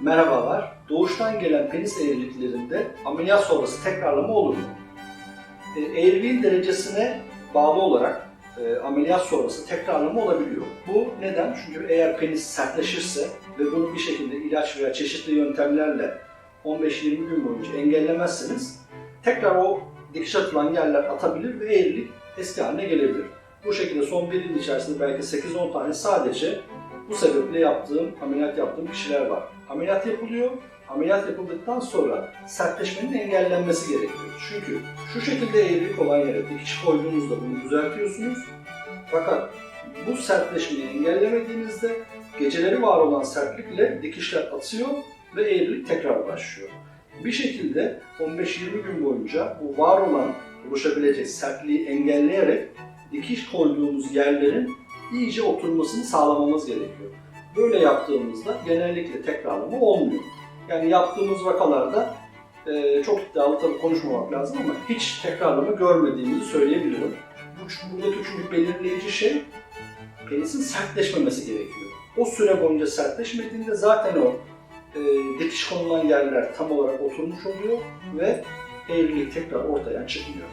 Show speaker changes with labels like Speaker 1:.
Speaker 1: Merhabalar. Doğuştan gelen penis eğriliklerinde ameliyat sonrası tekrarlama olur mu? E, eğriliğin derecesine bağlı olarak e, ameliyat sonrası tekrarlama olabiliyor. Bu neden? Çünkü eğer penis sertleşirse ve bunu bir şekilde ilaç veya çeşitli yöntemlerle 15-20 gün boyunca engellemezseniz tekrar o dikiş atılan yerler atabilir ve eğrilik eski haline gelebilir. Bu şekilde son bir yıl içerisinde belki 8-10 tane sadece bu sebeple yaptığım, ameliyat yaptığım kişiler var. Ameliyat yapılıyor. Ameliyat yapıldıktan sonra sertleşmenin engellenmesi gerekiyor. Çünkü şu şekilde eğrilik olan yere dikiş koyduğunuzda bunu düzeltiyorsunuz. Fakat bu sertleşmeyi engellemediğinizde geceleri var olan sertlikle dikişler atıyor ve eğrilik tekrar başlıyor. Bir şekilde 15-20 gün boyunca bu var olan oluşabilecek sertliği engelleyerek dikiş koyduğumuz yerlerin iyice oturmasını sağlamamız gerekiyor. Böyle yaptığımızda genellikle tekrarlama olmuyor. Yani yaptığımız vakalarda e, çok iddialı tabii konuşmamak lazım ama hiç tekrarlama görmediğimizi söyleyebilirim. Bu, buradaki çünkü belirleyici şey penisin sertleşmemesi gerekiyor. O süre boyunca sertleşmediğinde zaten o e, dikiş konulan yerler tam olarak oturmuş oluyor ve eğrilik tekrar ortaya çıkmıyor.